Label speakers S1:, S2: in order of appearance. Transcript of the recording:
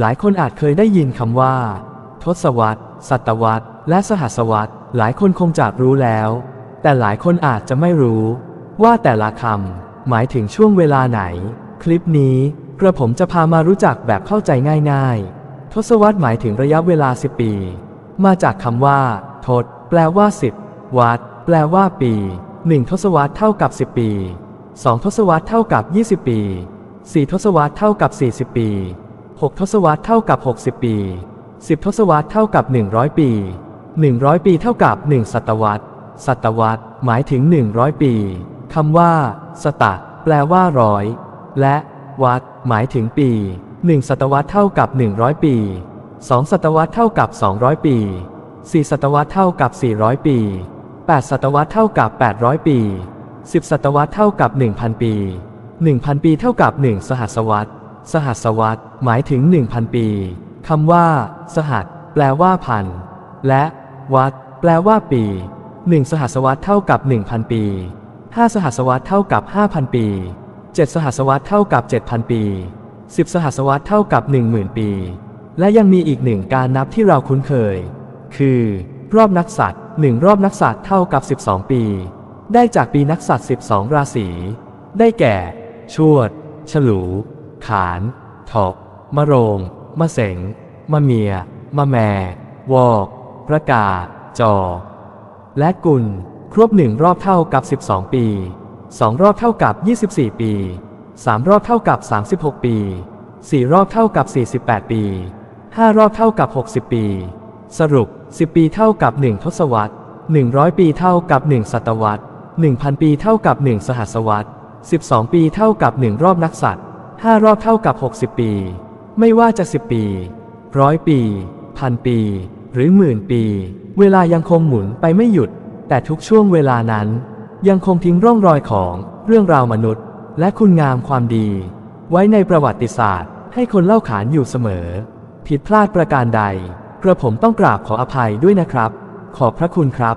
S1: หลายคนอาจเคยได้ยินคำว่า ทศวรรษ ศตวรรษ และสหัสวรรษ หลายคนคงจะรู้แล้ว แต่หลายคนอาจจะไม่รู้ ว่าแต่ละคำหมายถึงช่วงเวลาไหน คลิปนี้กระผมจะพามารู้จักแบบเข้าใจง่ายๆ ทศวรรษหมายถึงระยะเวลา 10 ปี มาจากคำว่า ทศ แปลว่า 10 วัด แปลว่า ปี 1 ทศวรรษเท่ากับ 10 ปี 2 ทศวรรษเท่ากับ 20 ปี 4 ทศวรรษเท่ากับ 40 ปี 6 ทศวรรษเท่ากับ 60 ปี 10 ทศวรรษเท่ากับ 100 ปี 100 ปีเท่ากับ 1 ศตวรรษ ศตวรรษ หมายถึง 100 ปีคำว่า สตะ แปลว่าร้อย และ วัด หมายถึงปี 1 ศตวรรษเท่ากับ 100 ปี 2 ศตวรรษเท่ากับ 200 ปี 4 ศตวรรษเท่ากับ 400 ปี 8 ศตวรรษเท่ากับ 800 ปี 10 ศตวรรษเท่ากับ 1,000 ปี 1,000 ปีเท่ากับ 1 สหัสวรรษ สหัสวรรษหมายถึง 1,000 ปีคำว่า สหัสแปลว่าพันและวัดแปลว่าปี1สหัสวรรษเท่ากับ 1,000 ปี5สหัสวรรษเท่ากับ 5,000 ปี7สหัสวรรษเท่ากับ 7,000 ปี10สหัสวรรษเท่ากับ 10,000 ปี และยังมีอีกหนึ่งการนับที่เราคุ้นเคย คือ รอบนักษัตริย์หนึ่งรอบนักษัตริย์เท่ากับ 12 ปี ได้จากปีนักษัตริย์ 12 ราศีได้แก่ ชวด ฉลู ขานถกมะโรง มะเสง มะเมีย มะแม วอกประกา จอ และกุล ครบหนึ่งรอบเท่ากับ 12 ปีสองรอบเท่ากับ 24 ปีสามรอบเท่ากับ 36 ปีสี่รอบเท่ากับ 48 ปีห้ารอบเท่ากับ 60 ปี สรุป 10 ปีเท่ากับ 1 ทศวรรษ100 ปีเท่ากับ 1 ศตวรรษ1,000 ปีเท่ากับ 1 สหัสวรรษ12 ปีเท่ากับ 1 รอบนักษัตริย์ 5รอบเท่ากับ 60 ปี ไม่ว่าจะ 10 ปีร้อยปีพันปี หรือหมื่นปี เวลายังคงหมุนไปไม่หยุด แต่ทุกช่วงเวลานั้น ยังคงทิ้งร่องรอยของเรื่องราวมนุษย์ และคุณงามความดี ไว้ในประวัติศาสตร์ ให้คนเล่าขานอยู่เสมอ ผิดพลาดประการใด กระผมต้องกราบขออภัยด้วยนะครับ ขอบพระคุณครับ